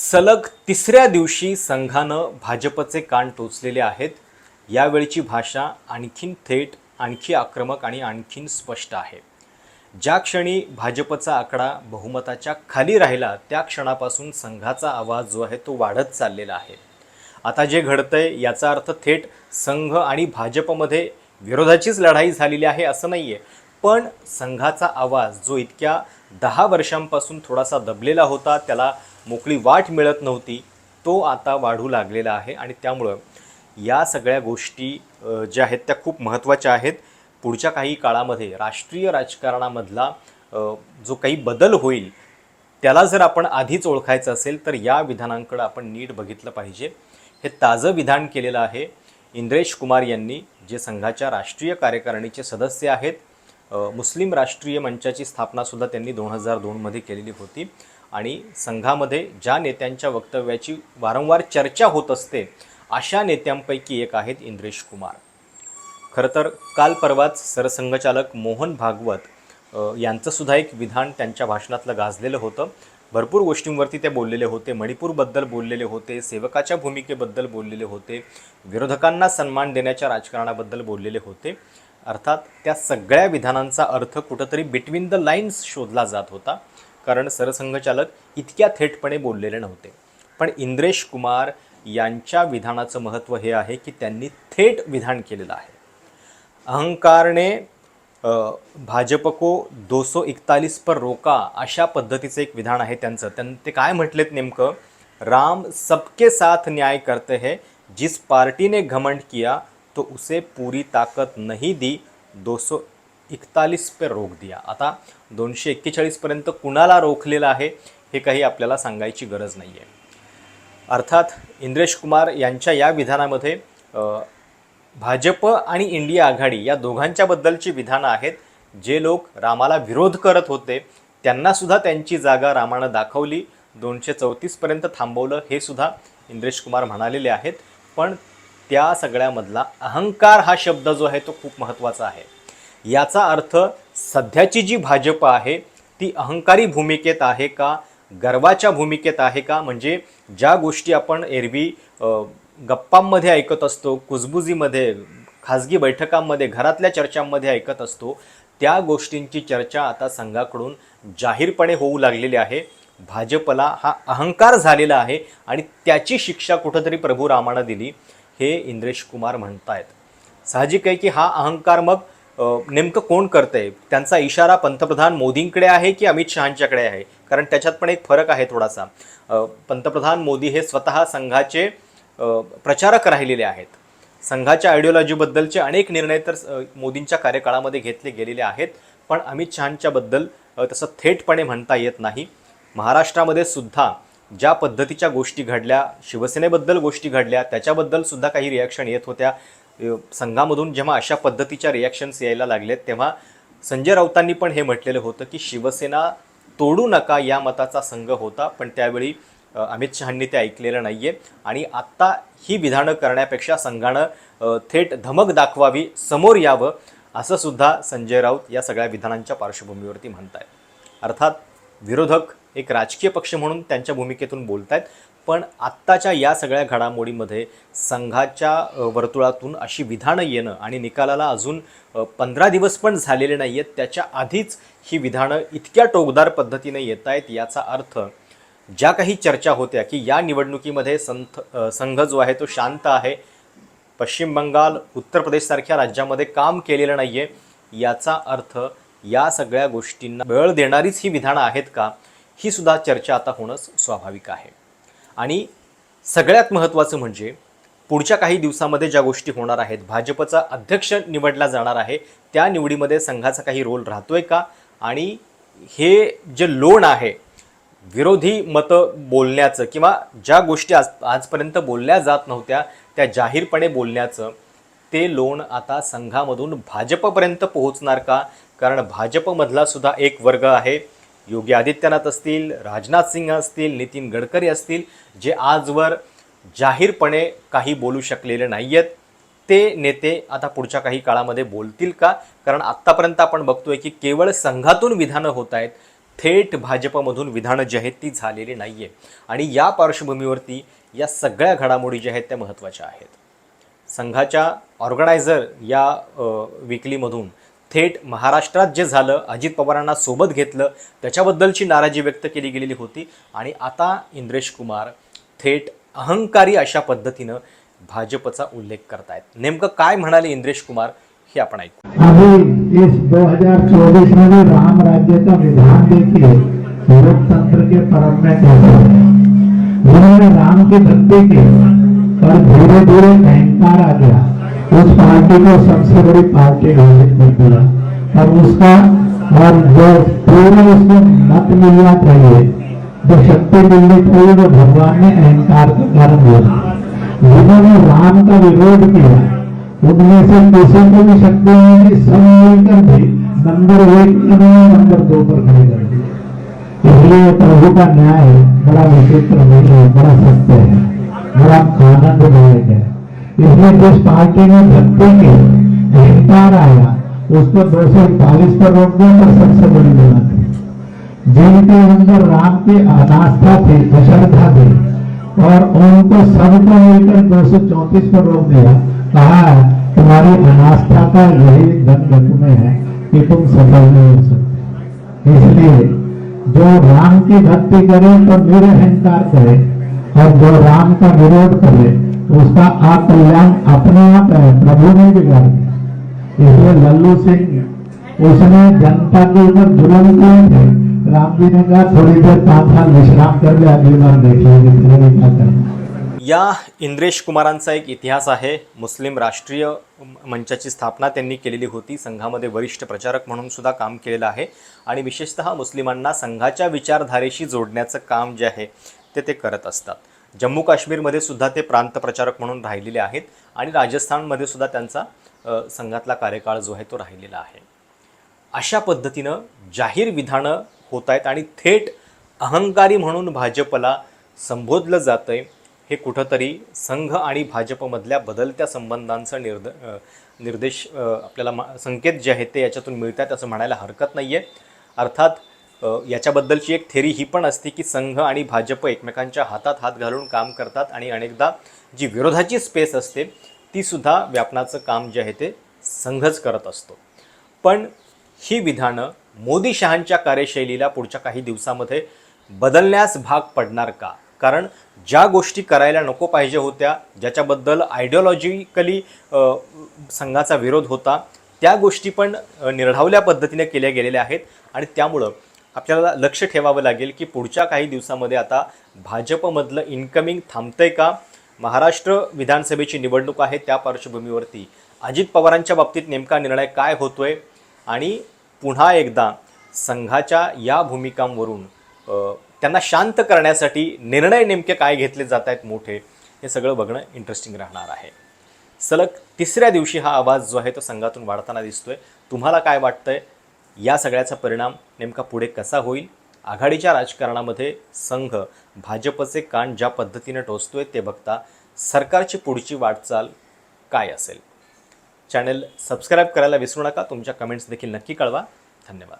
सलग तिसऱ्या दिवशी संघानं भाजपचे कान टोचलेले आहेत. यावेळची भाषा आणखीन थेट आणखी आक्रमक आणि आणखीन स्पष्ट आहे. ज्या क्षणी भाजपचा आकडा बहुमताच्या खाली राहिला त्या क्षणापासून संघाचा आवाज जो आहे तो वाढत चाललेला आहे. आता जे घडतंय याचा अर्थ थेट संघ आणि भाजपमध्ये विरोधाचीच लढाई झालेली आहे असं नाही आहे पण संघाचा आवाज जो इतक्या दहा वर्षांपासून थोडासा दबलेला होता त्याला मोकळी वाट मिळत नव्हती तो आता वाढू लागलेला आहे आणि त्यामुळं या सगळ्या गोष्टी ज्या आहेत त्या खूप महत्त्वाच्या आहेत. पुढच्या काही काळामध्ये राष्ट्रीय राजकारणामधला जो काही बदल होईल त्याला जर आपण आधीच ओळखायचं असेल तर या विधानांकडं आपण नीट बघितलं पाहिजे. हे ताजं विधान केलेलं आहे इंद्रेश कुमार यांनी जे संघाच्या राष्ट्रीय कार्यकारिणीचे सदस्य आहेत. मुस्लिम राष्ट्रीय मंचाची स्थापनासुद्धा त्यांनी दोन हजार दोनमध्ये केलेली होती. आणि संघामध्ये ज्या नेत्यांच्या वक्तव्याची वारंवार चर्चा होत असते अशा नेत्यांपैकी एक आहेत इंद्रेश कुमार. खरं तर काल परवाच सरसंघचालक मोहन भागवत यांचंसुद्धा एक विधान त्यांच्या भाषणातलं गाजलेलं होतं. भरपूर गोष्टींवरती ते बोललेले होते मणिपूरबद्दल बोललेले होते सेवकाच्या भूमिकेबद्दल बोललेले होते विरोधकांना सन्मान देण्याच्या राजकारणाबद्दल बोललेले होते. अर्थात त्या सगळ्या विधानांचा अर्थ कुठंतरी बिटवीन द लाईन्स शोधला जात होता. कारण सरसंघचालक इतक्या थेटपणे बोललेले नव्हते. पण इंद्रेश कुमार यांच्या विधानाचं महत्त्व हे आहे की त्यांनी थेट विधान केलेलं आहे. अहंकारने भाजपको भाजप को दो सौ इकतालीस पर रोका अशा पद्धतीचं एक विधान आहे त्यांचं. त्यां ते काय म्हटलेत नेमकं? राम सबके साथ न्याय करते हैं जिस पार्टी ने घमंड किया तो उसे पूरी ताकद नहीं दी दो सौ इकतालीस पे रोक दिया. आता दोनशे एक्केचाळीसपर्यंत कुणाला रोखलेलं आहे हे काही आपल्याला सांगायची गरज नाही आहे अर्थात इंद्रेश कुमार यांच्या या विधानामध्ये भाजप आणि इंडिया आघाडी या दोघांच्याबद्दलची विधानं आहेत. जे लोक रामाला विरोध करत होते त्यांनासुद्धा त्यांची जागा रामानं दाखवली. दोनशे चौतीसपर्यंत थांबवलं हे सुद्धा इंद्रेश कुमार म्हणालेले आहेत. पण त्या सगळ्यामधला अहंकार हा शब्द जो आहे तो खूप महत्त्वाचा आहे. याचा अर्थ सध्याची जी भाजप आहे ती अहंकारी भूमिकेत आहे का गर्वाच्या भूमिकेत आहे का म्हणजे ज्या गोष्टी आपण एरवी गप्पांमध्ये ऐकत असतो कुजबुजीमध्ये खाजगी बैठकांमध्ये घरातल्या चर्चांमध्ये ऐकत असतो त्या गोष्टींची चर्चा आता संघाकडून जाहीरपणे होऊ लागलेली आहे. भाजपला हा अहंकार झालेला आहे आणि त्याची शिक्षा कुठंतरी प्रभू रामानं दिली हे इंद्रेश कुमार म्हणतायत. साहजिक आहे की हा अहंकार मग नेमकं कोण करतंय? त्यांचा इशारा पंतप्रधान मोदींकडे आहे की अमित शहांच्याकडे आहे? कारण त्याच्यात पण एक फरक आहे थोडासा. पंतप्रधान मोदी हे स्वतः संघाचे प्रचारक राहिलेले आहेत. संघाच्या आयडिओलॉजीबद्दलचे अनेक निर्णय तर मोदींच्या कार्यकाळामध्ये घेतले गेलेले आहेत. पण अमित शहांच्याबद्दल तसं थेटपणे म्हणता येत नाही. महाराष्ट्रामध्ये सुद्धा ज्या पद्धतीच्या गोष्टी घडल्या शिवसेनेबद्दल गोष्टी घडल्या त्याच्याबद्दल सुद्धा काही रिॲक्शन येत होत्या. संघामधून जेव्हा अशा पद्धतीच्या रिॲक्शन्स यायला लागलेत तेव्हा संजय राऊतांनी पण हे म्हटलेलं होतं की शिवसेना तोडू नका या मताचा संघ होता पण त्यावेळी अमित शहांनी ते ऐकलेलं नाही आहे आणि आत्ता ही विधानं करण्यापेक्षा संघानं थेट धमक दाखवावी समोर यावं असं सुद्धा संजय राऊत या सगळ्या विधानांच्या पार्श्वभूमीवरती म्हणत आहेत अर्थात विरोधक एक राजकीय पक्ष म्हणून त्यांच्या भूमिकेतून बोलत आहेत पण आत्ताच्या या सगळ्या घडामोडीमध्ये संघाच्या वर्तुळातून अशी विधानं येणं आणि निकालाला अजून पंधरा दिवस पण झालेले नाही आहेत त्याच्या आधीच ही विधानं इतक्या टोकदार पद्धतीने येत आहेत याचा अर्थ ज्या काही चर्चा होत्या की या निवडणुकीमध्ये संथ संघ जो आहे तो शांत आहे पश्चिम बंगाल उत्तर प्रदेशसारख्या राज्यामध्ये काम केलेलं नाही आहे याचा अर्थ या सगळ्या गोष्टींना बळ देणारीच ही विधानं आहेत का ही सुद्धा चर्चा आता होणंच स्वाभाविक आहे. आणि सगळ्यात महत्त्वाचं म्हणजे पुढच्या काही दिवसामध्ये ज्या गोष्टी होणार आहेत भाजपचा अध्यक्ष निवडला जाणार आहे त्या निवडीमध्ये संघाचा काही रोल राहतोय का? आणि हे जे लोण आहे विरोधी मतं बोलण्याचं किंवा ज्या गोष्टी आज आजपर्यंत बोलल्या जात नव्हत्या त्या जाहीरपणे बोलण्याचं ते लोण आता संघामधून भाजपपर्यंत पोहोचणार का? कारण भाजपमधला सुद्धा एक वर्ग आहे. योगी आदित्यनाथ असतील राजनाथ सिंह असतील नितीन गडकरी असतील जे आजवर जाहीरपणे काही बोलू शकलेले नाही आहेत ते नेते आता पुढच्या काही काळामध्ये बोलतील का? कारण आत्तापर्यंत आपण बघतोय की केवळ संघातून विधानं होत आहेत थेट भाजपमधून विधानं जी आहेत ती झालेली नाही आहे आणि या पार्श्वभूमीवरती या सगळ्या घडामोडी ज्या आहेत त्या महत्त्वाच्या आहेत. संघाच्या ऑर्गनायझर या विकलीमधून थेट महाराष्ट्रात जे झालं अजित पवारांना सोबत घेतलं त्याच्याबद्दलची नाराजी व्यक्त केली गेलेली होती. आणि आता इंद्रेश कुमार थेट अहंकारी अशा पद्धतीनं भाजपचा उल्लेख करतायत. नेमकं काय म्हणाले इंद्रेश कुमार हे आपण ऐकू. अभी इस 2024 में भी राम राज्य का विधान देखिए लोकतंत्र के परम में कैसा उन्होंने राम की भक्ति की और धीरे धीरे अहंकार आ गया उस पार्टी को सबसे बड़ी पार्टी घोषित कर दिया और उसका और जो पूरे उसको मत मिलना चाहिए, जो शक्ति मिलनी चाहिए, वो भगवान ने अहंकार के कारण दिया जिन्होंने राम का विरोध किया, उनमें से किसी को भी शक्ति थी सब मिलकर भी नंबर एक नंबर दो पर खड़े कर दिए। इसलिए प्रभु का न्याय बड़ा विचित्र नहीं है, बड़ा सत्य है, बड़ा आनंददायक है। इसलिए जिस पार्टी ने भक्ति की अहंकार आया उसको दो सौ इकतालीस पर रोक दिया पर सबसे बड़ी गलत जिनके अंदर राम की अनास्था थी अश्रद्धा थी, और उनको सबको मिलकर दो सौ चौतीस पर रोक दिया कहा तुम्हारी अनास्था का यही धन तुम्हें है कि तुम सफल नहीं हो सकते। इसलिए जो राम की भक्ति करे तो निरहंकार करे, और जो राम का विरोध करे उसका आत्मकल्याण अपने आप है प्रभु ने बिगाड़ इसलिए लल्लू सिंह उसने जनता के ऊपर जुलम किए थे राम जी ने कहा थोड़ी देर पांच साल विश्राम कर ले अगली बार देख लेंगे क्या करना या इंद्रेश कुमारांचा एक इतिहास आहे. मुस्लिम राष्ट्रीय मंचाची स्थापना त्यांनी केलेली होती. संघामध्ये वरिष्ठ प्रचारक म्हणून सुद्धा काम केलेलं आहे. आणि विशेषतः मुस्लिमांना संघाच्या विचारधारेशी जोडण्याचं काम जे आहे ते ते करत असतात. जम्मू काश्मीरमध्ये सुद्धा ते प्रांत प्रचारक म्हणून राहिलेले आहेत आणि राजस्थानमध्ये सुद्धा त्यांचा संघातला कार्यकाळ जो आहे तो राहिलेला आहे. अशा पद्धतीनं जाहीर विधानं होत आहेत आणि थेट अहंकारी म्हणून भाजपला संबोधलं जातं आहे हे कुठंतरी संघ आणि भाजपमधल्या बदलत्या संबंधांचं निर्द निर्देश आपल्याला मा- संकेत जे आहेत ते याच्यातून मिळतात असं म्हणायला हरकत नाही आहे अर्थात याच्याबद्दलची एक थेरी ही पण असते की संघ आणि भाजप एकमेकांच्या हातात हात घालून काम करतात आणि अनेकदा जी विरोधाची स्पेस असते ती सुद्धा व्यापनाचं काम जे आहे ते संघच करत असतो. पण ही विधानं मोदी शहांच्या कार्यशैलीला पुढच्या काही दिवसामध्ये बदलण्यास भाग पडणार का? कारण ज्या गोष्टी करायला नको पाहिजे होत्या ज्याच्याबद्दल आयडिओलॉजिकली संघाचा विरोध होता त्या गोष्टी पण निर्ढावल्या पद्धतीने केल्या गेलेल्या आहेत आणि त्यामुळं आपल्याला लक्ष ठेवावं लागेल की पुढच्या काही दिवसामध्ये आता भाजपमधलं इन्कमिंग थांबतंय का? महाराष्ट्र विधानसभेची निवडणूक आहे त्या पार्श्वभूमीवरती अजित पवारांच्या बाबतीत नेमका निर्णय काय होतोय? आणि पुन्हा एकदा संघाच्या या भूमिकांवरून त्यांना शांत करण्यासाठी निर्णय नेमके काय घेतले जात आहेत मोठे हे सगळं बघणं इंटरेस्टिंग राहणार आहे. सलग तिसऱ्या दिवशी हा आवाज जो आहे तो संघातून वाढताना दिसतोय. तुम्हाला काय वाटतंय? या सगळ्याचा परिणाम नेमका पुढे कसा होईल? आघाडीच्या राजकारणामध्ये संघ भाजपचे कान ज्या पद्धतीने टोचतोय ते बघता सरकारची पुढची वाटचाल काय असेल? चॅनल सबस्क्राईब करायला विसरू नका. तुमच्या कमेंट्स देखील नक्की कळवा. धन्यवाद.